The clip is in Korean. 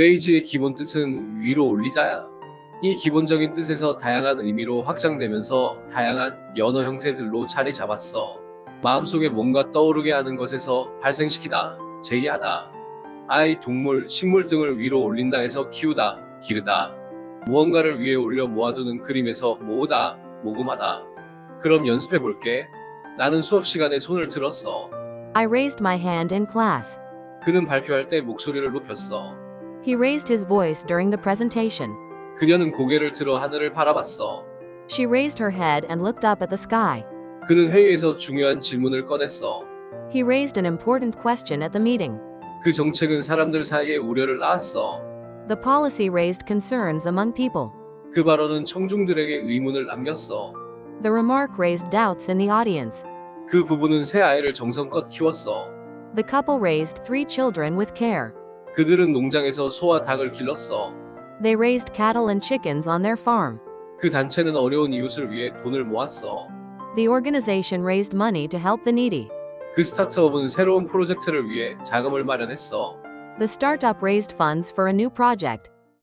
레이즈의 기본 뜻은 위로 올리다야. 이 기본적인 뜻에서 다양한 의미로 확장되면서 다양한 연어 형태들로 자리 잡았어. 마음속에 뭔가 떠오르게 하는 것에서 발생시키다, 제기하다. 아이, 동물, 식물 등을 위로 올린다 해서 키우다, 기르다. 무언가를 위에 올려 모아두는 그림에서 모으다, 모금하다. 그럼 연습해 볼게. 나는 수업 시간에 손을 들었어. I raised my hand in class. 그는 발표할 때 목소리를 높였어. He raised his voice during the presentation. 그녀는 고개를 들어 하늘을 바라봤어. She raised her head and looked up at the sky. 그는 회의에서 중요한 질문을 꺼냈어. He raised an important question at the meeting. 그 정책은 사람들 사이에 우려를 낳았어. The policy raised concerns among people. 그 발언은 청중들에게 의문을 남겼어. The remark raised doubts in the audience. 그 부부는 새 아이를 정성껏 키웠어. The couple raised three children with care. 그들은 농장에서 소와 닭을 길렀어. They raised cattle and chickens on their farm. 그 단체는 어려운 이웃을 위해 돈을 모았어. The organization raised money to help the needy. 그 스타트업은 새로운 프로젝트를 위해 자금을 마련했어. The startup raised funds for a new project.